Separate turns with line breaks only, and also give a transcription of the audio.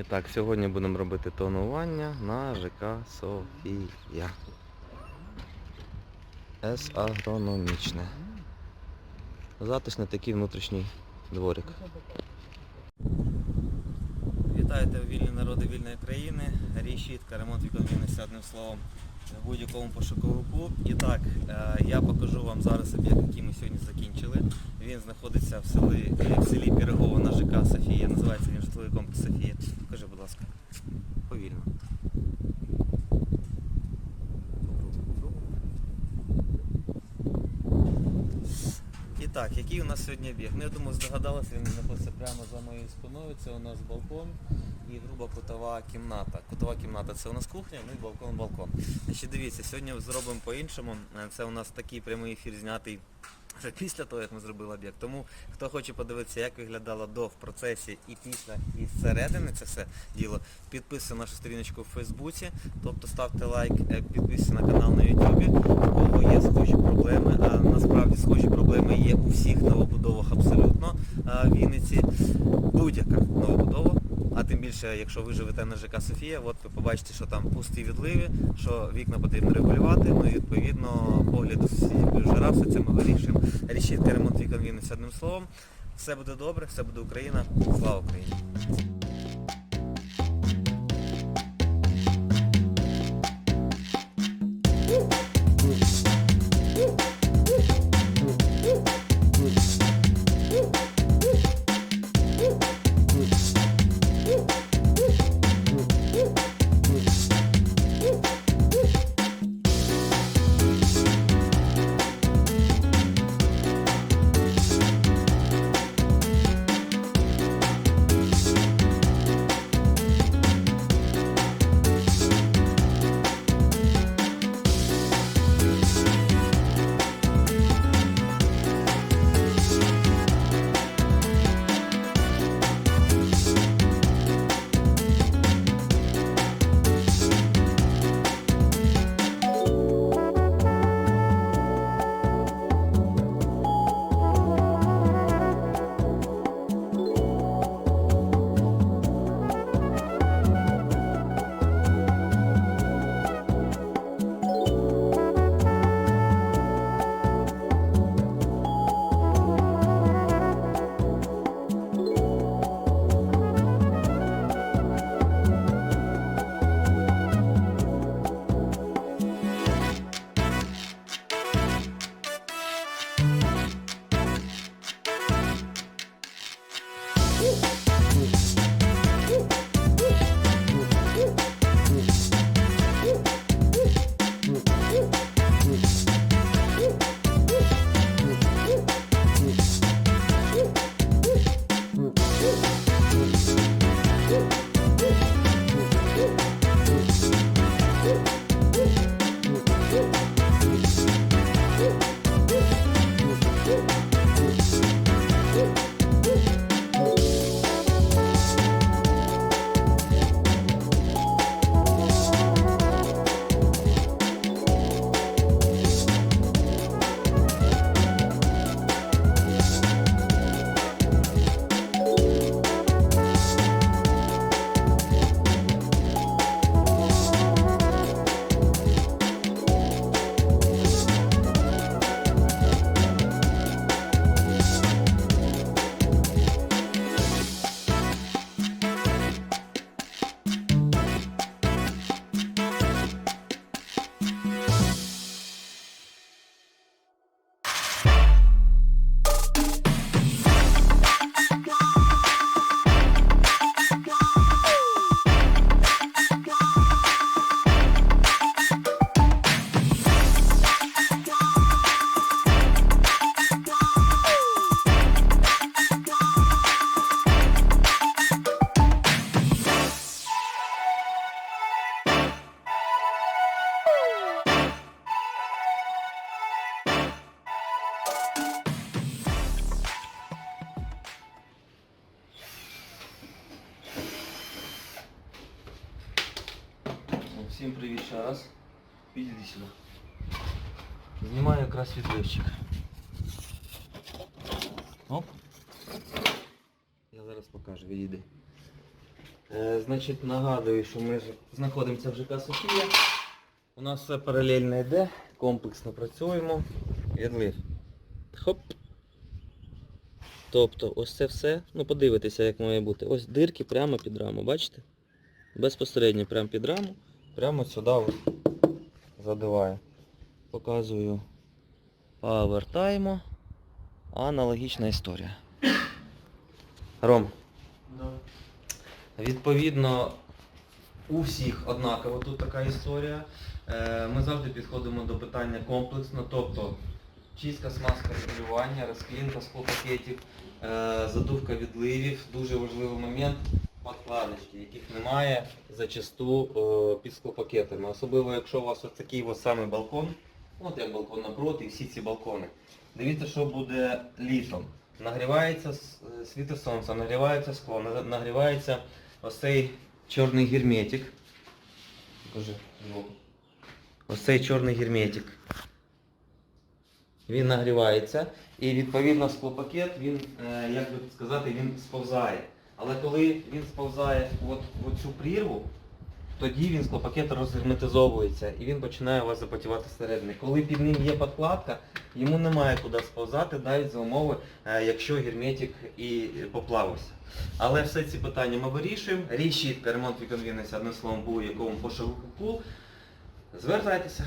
І так, сьогодні будемо робити тонування на ЖК Софія. С агрономічне. Затишний такий внутрішній дворик. Вітайте вільні народи вільної країни. Рішітка, ремонт вікон одним словом, в будь-якому пошуковику. І так, е, я покажу вам зараз об'єкт, який ми сьогодні закінчили. Він знаходиться в селі, в селі Пірогово на ЖК Софія. Називається він житловий комплекс Софія. Покажи, будь ласка. Повільно. І так, який у нас сьогодні об'єкт? Ну, я думаю, здогадалися, він знаходиться прямо за моєю спиною. Це у нас балкон і груба кутова кімната. Кутова кімната це у нас кухня, ну і балкон балкон. Значить, дивіться, сьогодні зробимо по-іншому. Це у нас такий прямий ефір знятий вже після того, як ми зробили об'єкт. Тому хто хоче подивитися, як виглядало до в процесі і після, і зсередини це все діло, підписуйся на нашу сторіночку в Фейсбуці, тобто ставте лайк, е, підписуйся на канал на Ютубі. У кого є схожі проблеми, а насправді схожі проблеми є у всіх новобудовах абсолютно в Вінниці. Будь-яка новобудова. А тим більше, якщо ви живете на ЖК Софія, от ви побачите, що там пусті відливи, що вікна потрібно регулювати, ну і відповідно погляду жара, все це ми вирішуємо. Рішітка ремонт вікон Вінниці одним словом. Все буде добре, все буде Україна. Слава Україні! Всім привіт ще раз. Підійди сюди. Знімаю якраз відливчик. Оп. Я зараз покажу, відійди. Е, значить, нагадую, що ми знаходимося в ЖК Софія. У нас все паралельно йде, комплексно працюємо. Відлив. Хоп. Тобто ось це все, ну подивитися, як має бути. Ось дирки прямо під раму, бачите? Безпосередньо прямо під раму, прямо сюди задиваю. Показую повертаємо. Аналогічна історія. Ром, відповідно, у всіх однаково тут така історія. Е, Ми завжди підходимо до питання комплексно, тобто чистка, смазка регулювання, розклінка склопакетів, е, задувка відливів, дуже важливий момент, подкладочки, яких немає зачасту е, під склопакетами. Особливо якщо у вас ось такий ось самий балкон, от як балкон напроти, і всі ці балкони. Дивіться, що буде літом. Нагрівається е, світло сонця, нагрівається скло, нагрівається ось цей чорний герметик. Покажи. Ось цей чорний герметик. Він нагрівається і відповідно склопакет, він, е, як би сказати, він сповзає. Але коли він сповзає от в цю прірву, тоді він склопакет розгерметизовується і він починає у вас запотівати всередині. Коли під ним є подкладка, йому немає куди сповзати, навіть за умови, е, якщо герметик і поплавився. Але все ці питання ми вирішуємо. Рішітка, ремонт вікон одним словом, був якому пошуку. Звертайтеся.